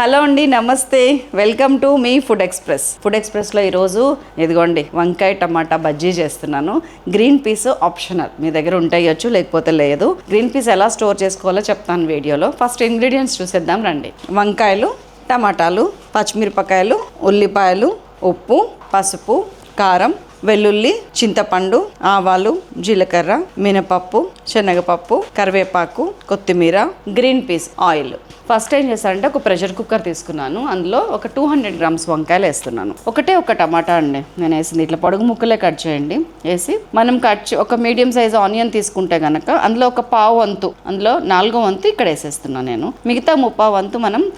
Hello అండి నమస్తే. Welcome to మీ ఫుడ్ ఎక్స్ప్రెస్. ఫుడ్ ఎక్స్ప్రెస్లో ఈరోజు ఇదిగోండి వంకాయ టమాటా బజ్జీ చేస్తున్నాను. Green peas optional. మీ దగ్గర ఉంటాయొచ్చు లేకపోతే లేదు. గ్రీన్ పీస్ ఎలా స్టోర్ చేసుకోవాలో చెప్తాను వీడియోలో. ఫస్ట్ ఇంగ్రీడియంట్స్ చూసేద్దాం రండి. వంకాయలు టమాటాలు పచ్చిమిరపకాయలు ఉల్లిపాయలు ఉప్పు పసుపు కారం వెల్లుల్లి చింతపండు ఆవాలు జీలకర్ర మినపప్పు శనగపప్పు కరివేపాకు కొత్తిమీర గ్రీన్ పీస్ ఆయిల్. ఫస్ట్ ఏం చేశానంటే ఒక ప్రెషర్ కుక్కర్ తీసుకున్నాను. అందులో ఒక టూ హండ్రెడ్ గ్రామ్స్ వంకాయలు వేస్తున్నాను. ఒకటే ఒక టమాటా అండి. నేను వేసింది. ఇట్లా పొడుగు ముక్కలే కట్ చేయండి. వేసి మనం కట్ ఒక మీడియం సైజ్ ఆనియన్ తీసుకుంటే కనుక అందులో ఒక పావు వంతు అందులో నాలుగో వంతు ఇక్కడ వేసేస్తున్నాను నేను. మిగతా ముప్పావు వంతు మనం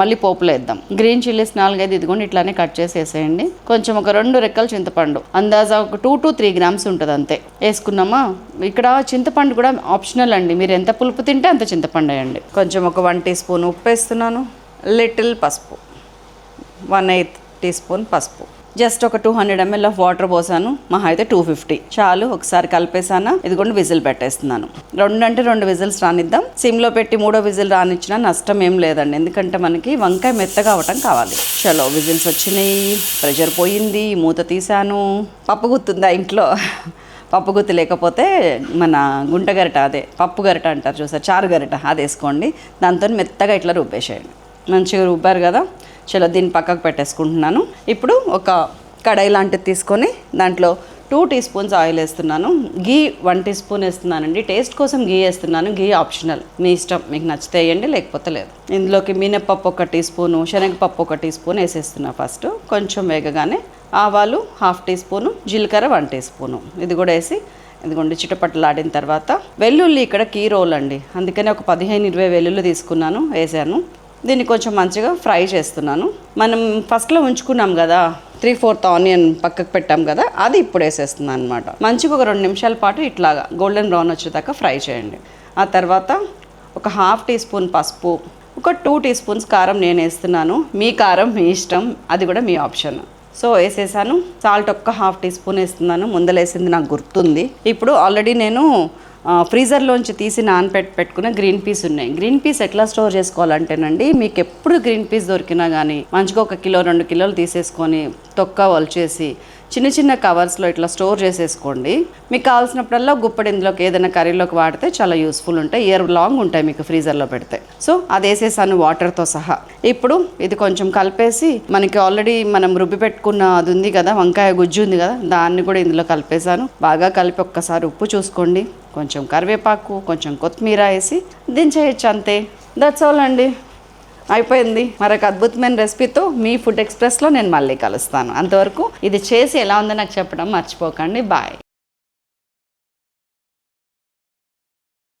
మళ్ళీ పోపులో వేద్దాం. గ్రీన్ చిల్లీస్ నాలుగైదు ఇదిగోండి ఇట్లానే కట్ చేసి వేసేయండి కొంచెం ఒక రెండు రెక్కల చింతపండు. అందాజా ఒక టూ టు త్రీ గ్రామ్స్ ఉంటుంది అంతే వేసుకున్నామా? ఇక్కడ చింతపండు కూడా ఆప్షనల్ అండి. మీరు ఎంత పులుపు తింటే అంత చింతపండు వేయండి. కొంచెం ఒక వన్ టీ స్పూన్ ఉప్పు వేస్తున్నాను. లిటిల్ పసుపు. వన్ ఎయిత్ టీ స్పూన్ పసుపు. జస్ట్ ఒక two hundred ml of water పోసాను. మహా అయితే టూ ఫిఫ్టీ. చాలు ఒకసారి కలిపేసాను ఇదిగోండి విజిల్ పెట్టేస్తున్నాను. రెండు అంటే రెండు విజిల్స్ రానిద్దాం. సిమ్లో పెట్టి మూడో విజిల్ రానిచ్చినా నష్టం ఏం లేదండి. ఎందుకంటే మనకి వంకాయ మెత్తగా అవటం కావాలి. చలో విజిల్స్ వచ్చినాయి. ప్రెషర్ పోయింది. మూత తీసాను పప్పు గుర్తుందా ఇంట్లో? పప్పు గుత్తి లేకపోతే మన గుంట గరిట అదే పప్పు గరిట అంటారు చూసారు? చారు గరిట అది వేసుకోండి. దాంతో మెత్తగా ఇట్లా రుబ్బేసేయండి. మంచిగా రుబ్బారు కదా? చలో దీన్ని పక్కకు పెట్టేసుకుంటున్నాను. ఇప్పుడు ఒక కడాయి లాంటిది తీసుకొని దాంట్లో టూ టీ స్పూన్స్ ఆయిల్ వేస్తున్నాను. గీ వన్ టీ స్పూన్ వేస్తున్నానండి. టేస్ట్ కోసం గీ వేస్తున్నాను. గీ ఆప్షనల్. మీ ఇష్టం. మీకు నచ్చితే వేయండి లేకపోతే లేదు. ఇందులోకి మినప్పప్పు ఒక టీ స్పూను శనగపప్పు ఒక టీ స్పూన్ వేసేస్తున్నా ఫస్ట్ కొంచెం వేగగానే ఆవాలు హాఫ్ టీ స్పూను జీలకర్ర వన్ టీ స్పూను ఇది కూడా వేసి ఇదిగోండి చిటపట్టలాడిన తర్వాత వెల్లుల్లి ఇక్కడ కీ రోల్ అండి. అందుకని ఒక పదిహేను ఇరవై వెల్లుల్లి తీసుకున్నాను వేసాను. దీన్ని కొంచెం మంచిగా ఫ్రై చేస్తున్నాను. మనం ఫస్ట్లో ఉంచుకున్నాం కదా త్రీ ఫోర్త్ ఆనియన్ పక్కకు పెట్టాం కదా అది ఇప్పుడు వేసేస్తున్నాను అనమాట మంచిగా ఒక రెండు నిమిషాల పాటు ఇట్లాగా గోల్డెన్ బ్రౌన్ వచ్చేదాకా ఫ్రై చేయండి. ఆ తర్వాత ఒక హాఫ్ టీ స్పూన్ పసుపు ఒక టూ టీ స్పూన్స్ కారం నేను వేస్తున్నాను. మీ కారం మీ ఇష్టం అది కూడా మీ ఆప్షన్ సో వేసేసాను. సాల్ట్ ఒక్క హాఫ్ టీ స్పూన్ వేస్తున్నాను. ముందలేసింది నాకు గుర్తుంది. ఇప్పుడు ఆల్రెడీ నేను ఫ్రీజర్లోంచి తీసి నానపెట్టి పెట్టుకున్న గ్రీన్ పీస్ ఉన్నాయి. గ్రీన్ పీస్ ఎట్లా స్టోర్ చేసుకోవాలంటేనండి మీకు ఎప్పుడు గ్రీన్ పీస్ దొరికినా కానీ మంచిగా ఒక కిలో రెండు కిలోలు తీసేసుకొని తొక్క వలిచేసి చిన్న చిన్న కవర్స్లో ఇట్లా స్టోర్ చేసేసుకోండి. మీకు కావాల్సినప్పుడల్లా గుప్పడి ఇందులోకి ఏదైనా కర్రీలోకి వాడితే చాలా యూస్ఫుల్ ఉంటాయి. ఇయర్ లాంగ్ ఉంటాయి మీకు ఫ్రీజర్లో పెడితే. సో అది వేసేసాను వాటర్తో సహా. ఇప్పుడు ఇది కొంచెం కలిపేసి మనకి ఆల్రెడీ మనం రుబ్బి పెట్టుకున్న అది ఉంది కదా వంకాయ గుజ్జు ఉంది కదా దాన్ని కూడా ఇందులో కలిపేసాను. బాగా కలిపి ఒక్కసారి ఉప్పు చూసుకోండి. కొంచెం కరివేపాకు కొంచెం కొత్తిమీర వేసి దించేయచ్చు అంతే. దట్స్ ఆల్ అండి. అయిపోయింది. మరొక అద్భుతమైన రెసిపీతో మీ ఫుడ్ ఎక్స్ప్రెస్లో నేను మళ్ళీ కలుస్తాను. అంతవరకు ఇది చేసి ఎలా ఉందో నాకు చెప్పడం మర్చిపోకండి. బాయ్.